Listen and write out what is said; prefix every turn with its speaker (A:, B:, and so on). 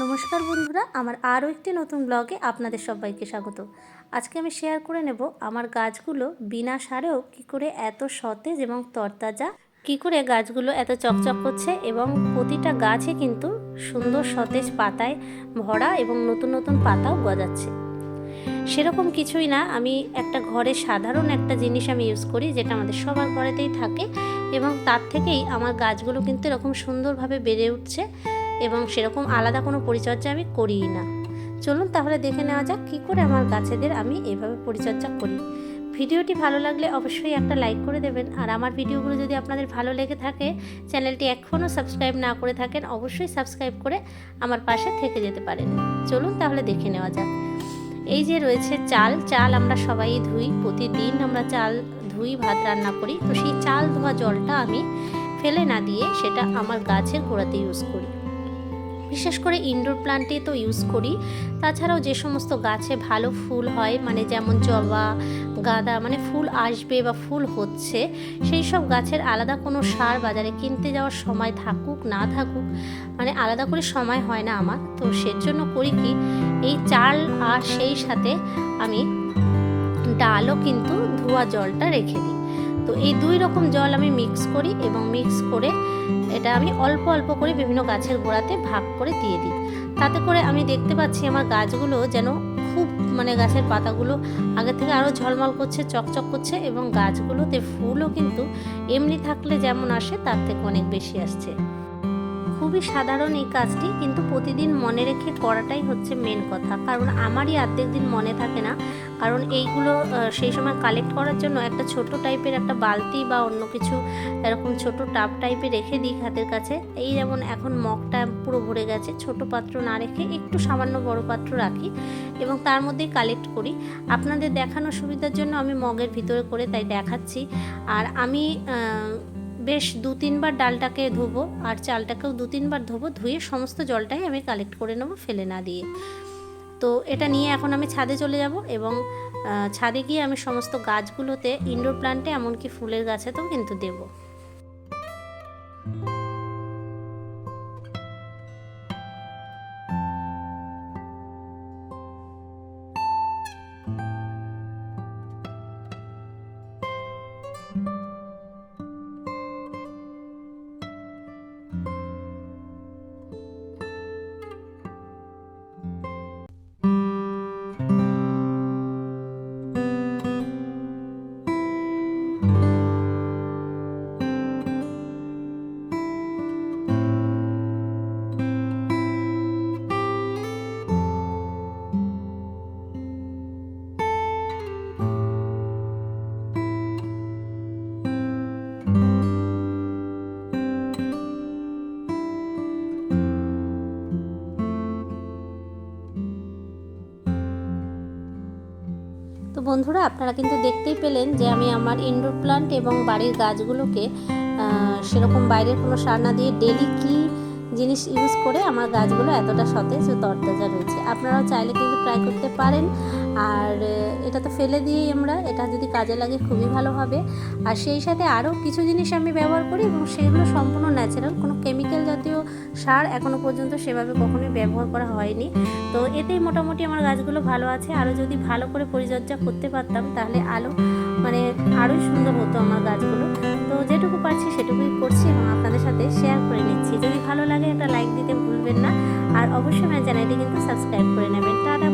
A: নমস্কার বন্ধুরা, আমার আরও একটি নতুন ব্লগে আপনাদের সবাইকে স্বাগত। আজকে আমি শেয়ার করে নেব আমার গাছগুলো বিনা সারেও কী করে এত সতেজ এবং তরতাজা, কী করে গাছগুলো এত চকচক করছে এবং প্রতিটা গাছে কিন্তু সুন্দর সতেজ পাতায় ভরা এবং নতুন নতুন পাতাও গজাচ্ছে। সেরকম কিছুই না, আমি একটা ঘরে সাধারণ একটা জিনিস আমি ইউজ করি যেটা আমাদের সবার ঘরেতেই থাকে এবং তার থেকেই আমার গাছগুলো কিন্তু এরকম সুন্দরভাবে বেড়ে উঠছে। এবং সেরকম আলাদা কোনো পরিচর্যা আমি করিই না। চলুন তাহলে দেখে নেওয়া যাক কী করে আমার গাছেদের আমি এভাবে পরিচর্যা করি। ভিডিওটি ভালো লাগলে অবশ্যই একটা লাইক করে দেবেন। আর আমার ভিডিওগুলো যদি আপনাদের ভালো লেগে থাকে, চ্যানেলটি এখনও সাবস্ক্রাইব না করে থাকেন, অবশ্যই সাবস্ক্রাইব করে আমার পাশে থেকে যেতে পারেন। চলুন তাহলে দেখে নেওয়া যাক। এই যে রয়েছে চাল চাল আমরা সবাই ধুই, প্রতিদিন আমরা চাল ধুই, ভাত রান্না করি। তো সেই চাল ধোয়া জলটা আমি ফেলে না দিয়ে সেটা আমার গাছের গোড়াতে ইউজ করি। বিশেষ করে ইনডোর প্লান্টে তো ইউজ করি। তাছাড়াও যে সমস্ত গাছে ভালো ফুল হয় মানে যেমন জবা, গাঁদা মানে ফুল আসবে বা ফুল হচ্ছে, সেই সব গাছের আলাদা কোনো সার বাজারে কিনতে যাওয়ার সময় থাকুক, না থাকুক মানে আলাদা করে সময় হয় না আমার। তো সেজন্য করি কি, এই চাল আর সেই সাথে আমি ডালও কিন্তু ধোয়া জলটা রেখে দিই। তো এই দুই রকম জল আমি মিক্স করি এবং মিক্স করে এটা আমি অল্প অল্প করে বিভিন্ন গাছের গোড়াতে ভাগ করে দিয়ে দিই। তাতে করে আমি দেখতে পাচ্ছি আমার গাছগুলো যেন খুব মানে গাছের পাতাগুলো আগে থেকে আরও ঝলমল করছে, চকচক করছে এবং গাছগুলোতে ফুলও কিন্তু এমনি থাকলে যেমন আসে তার থেকে অনেক বেশি আসছে। খুবই সাধারণ এই কাজটি, কিন্তু প্রতিদিন মনে রেখে করাটাই হচ্ছে মেন কথা। কারণ আমারই আর্ধেক দিন মনে থাকে না। কারণ এইগুলো সেই সময় কালেক্ট করার জন্য একটা ছোট টাইপের একটা বালতি বা অন্য কিছু এরকম ছোট টাপ টাইপে রেখে দিই হাতের কাছে। এই যেমন এখন মগটা পুরো ভরে গেছে, ছোট পাত্র না রেখে একটু সামান্য বড় পাত্র রাখি এবং তার মধ্যেই কালেক্ট করি। আপনাদের দেখানোর সুবিধার জন্য আমি মগের ভিতরে করে তাই দেখাচ্ছি। আর আমি বেশ দু তিনবার ডালটাকে ধোবো আর চালটাকেও দু তিনবার ধোবো, ধুয়ে সমস্ত জলটাই আমি কালেক্ট করে নেব ফেলে না দিয়ে। তো এটা নিয়ে এখন আমি ছাদে চলে যাব এবং ছাদে গিয়ে আমি সমস্ত গাছগুলোতে ইনডোর প্লান্টে এমনকি ফুলের গাছেতেও কিন্তু দেবো। বন্ধুরা, আপনারা কিন্তু দেখতেই পেলেন যে আমি আমার ইনডোর প্লান্ট এবং বাড়ির গাছগুলোকে সেরকম বাইরের কোনো সার না দিয়ে ডেলি কী জিনিস ইউজ করে আমার গাছগুলো এতটা সতেজ ও তরতাজা রয়েছে। আপনারাও চাইলে কিন্তু ট্রাই করতে পারেন। আর এটা তো ফেলে দিয়েই আমরা, এটা যদি কাজে লাগে খুবই ভালো হবে। আর সেই সাথে আরও কিছু জিনিস আমি ব্যবহার করি এবং সেগুলো সম্পূর্ণ ন্যাচারাল কোনো কেমিক্যাল জাতীয় সার এখনও পর্যন্ত সেভাবে কখনোই ব্যবহার করা হয়নি। তো এতেই মোটামুটি আমার গাছগুলো ভালো আছে। আরও যদি ভালো করে পরিচর্যা করতে পারতাম, তাহলে আলো মানে আরোই সুন্দর হতো আমার গাছগুলো। তো যেটুকু পারছি সেটুকুই করছি এবং আপনাদের সাথে শেয়ার করে নিচ্ছি। যদি ভালো লাগে একটা লাইক দিতে ভুলবেন না। আর অবশ্যই আমার চ্যানেলটি কিন্তু সাবস্ক্রাইব করে নেবেন। টাটা